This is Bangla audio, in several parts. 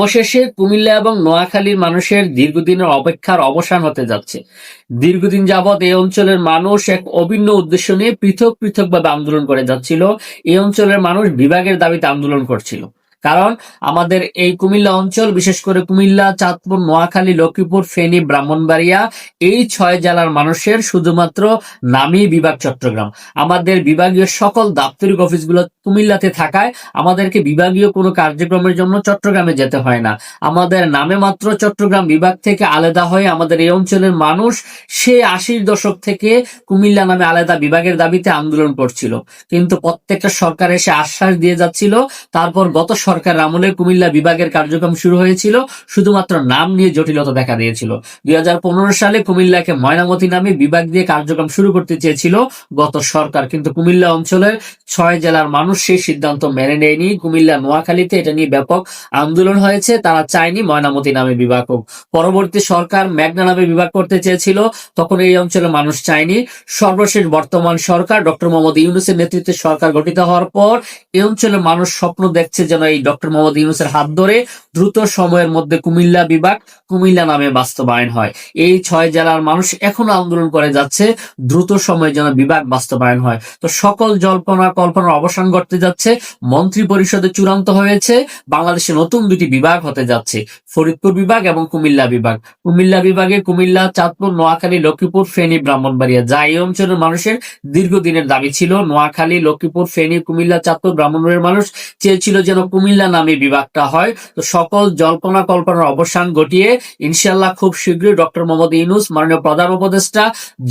অবশেষে কুমিল্লা এবং নোয়াখালীর মানুষের দীর্ঘদিনের অপেক্ষার অবসান হতে যাচ্ছে। দীর্ঘদিন যাবৎ এই অঞ্চলের মানুষ এক অভিন্ন উদ্দেশ্য নিয়ে পৃথক পৃথকভাবে আন্দোলন করে যাচ্ছিল। এই অঞ্চলের মানুষ বিভাগের দাবিতে আন্দোলন করছিল। কারণ আমাদের এই কুমিল্লা অঞ্চল, বিশেষ করে কুমিল্লা, চাঁদপুর, নোয়াখালী, লক্ষ্মীপুর, ফেনী, ব্রাহ্মণবাড়িয়া, এই ছয় জেলার মানুষের শুধুমাত্র নামই বিভাগ চট্টগ্রাম। আমাদের বিভাগীয় সকল দাপ্তরিক অফিসগুলো কুমিল্লাতে থাকায় আমাদেরকে বিভাগীয় কোনো কার্যক্রমের জন্য চট্টগ্রামে যেতে হয় না। আমাদের নামে মাত্র চট্টগ্রাম বিভাগ থেকে আলাদা হয়ে আমাদের এই অঞ্চলের মানুষ সে আশির দশক থেকে কুমিল্লা নামে আলাদা বিভাগের দাবিতে আন্দোলন করছিল। কিন্তু প্রত্যেকটা সরকার এসে আশ্বাস দিয়ে যাচ্ছিল, তারপর গত সরকার আমলে কুমিল্লা বিভাগের কার্যক্রম শুরু হয়েছিল, শুধুমাত্র নাম নিয়ে জটিলতা দেখা দিয়েছিল। দুই হাজার পনেরো সালে কুমিল্লাকে ময়নামতি নামে বিভাগ দিয়ে কার্যক্রম শুরু করতে চেয়েছিল গত সরকার, কিন্তু কুমিল্লা অঞ্চলের ছয় জেলার মানুষ সেই সিদ্ধান্ত মেনে নেয়নি। কুমিল্লা, নোয়াখালীতে এটা নিয়ে ব্যাপক আন্দোলন হয়েছে, তারা চায়নি ময়নামতি নামে বিভাগ হোক। পরবর্তী সরকার মেঘনা নামে বিভাগ করতে চেয়েছিল, তখন এই অঞ্চলের মানুষ চায়নি। সর্বশেষ বর্তমান সরকার ডক্টর মোহাম্মদ ইউনুসের নেতৃত্বে সরকার গঠিত হওয়ার পর এই অঞ্চলের মানুষ স্বপ্ন দেখছে যেন এই ডক্টর মোহাম্মদ ইউনুসের হাত ধরে দ্রুত সময়ের মধ্যে কুমিল্লা বিভাগ কুমিল্লা নামে বাস্তবায়ন হয়। এই ছয় জেলার মানুষ এখনও আন্দোলন করে যাচ্ছে, দ্রুত সময়ে যেন বিভাগ বাস্তবায়ন হয়। তো সকল জল্পনা কল্পনার অবসান ঘটতে যাচ্ছে, মন্ত্রী পরিষদে চূড়ান্ত হয়েছে, বাংলাদেশে নতুন দুটি বিভাগ হতে যাচ্ছে, ফরিদপুর বিভাগ এবং কুমিল্লা বিভাগ। কুমিল্লা বিভাগে কুমিল্লা, চাঁদপুর, নোয়াখালী, লক্ষ্মীপুর, ফেনী, ব্রাহ্মণবাড়িয়া। যা এই অঞ্চলের মানুষের দীর্ঘদিনের দাবি ছিল, নোয়াখালী, লক্ষ্মীপুর, ফেনী, কুমিল্লা, চাঁদপুর, ব্রাহ্মণবাড়িয়ার মানুষ চেয়েছিল যেন কুমিল্লা নামে বিভাগটা হয়। তো সকল জল্পনা কল্পনার অবসান ঘটিয়ে ইনশাল্লাহ খুব শীঘ্রই ডক্টর মোহাম্মদ ইউনুস, মাননীয় প্রধান উপদেষ্টা,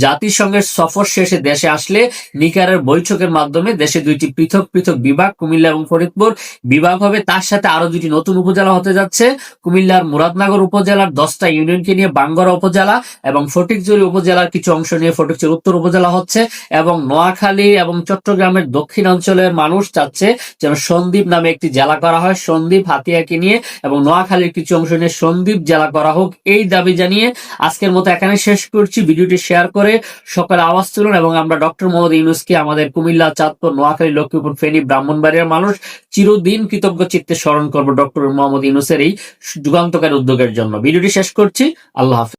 জাতিসংঘের সফর শেষে দেশে আসলে নিকারের বৈঠকের মাধ্যমে দেশে দুইটি পৃথক পৃথক বিভাগ, কুমিল্লা এবং ফরিদপুর, বিভাগ হবে। তার সাথে আরও দুটি নতুন উপজেলা হতে যাচ্ছে। কুমিল্লার মুরাদনগর উপজেলার দশটা ইউনিয়নকে নিয়ে বাঙ্গরা উপজেলা এবং ফটিকজুড়ি উপজেলার কিছু অংশ নিয়ে ফটিকচুরি উত্তর উপজেলা হচ্ছে এবং নোয়াখালী এবং চট্টগ্রামের দক্ষিণ অঞ্চলের মানুষ চাচ্ছে যেন সন্দ্বীপ নামে একটি জেলা করা হয় সন্দ্বীপ হাতিয়াকে নিয়ে এবং নোয়াখালীর কিছু অংশ নিয়ে সন্দ্বীপ জেলা করা হোক এই দাবি জানিয়ে আজকের মতো এখানে শেষ করছি। ভিডিওটি শেয়ার করে সকালে আওয়াজ তুলুন এবং আমরা ডক্টর মোহাম্মদ ইউনুসকে আমাদের কুমিল্লা, চাঁদপুর, নোয়াখালী, লক্ষ্মীপুর, ফেনী, ব্রাহ্মণবাড়িয়ার মানুষ চিরদিন কৃতজ্ঞ চিত্তে স্মরণ করব ডক্টর মোহাম্মদ ইউনুসের এই যুগান্তকার উদ্যোগের জন্য। ভিডিওটি শেষ করছি। আল্লাহ হাফিজ।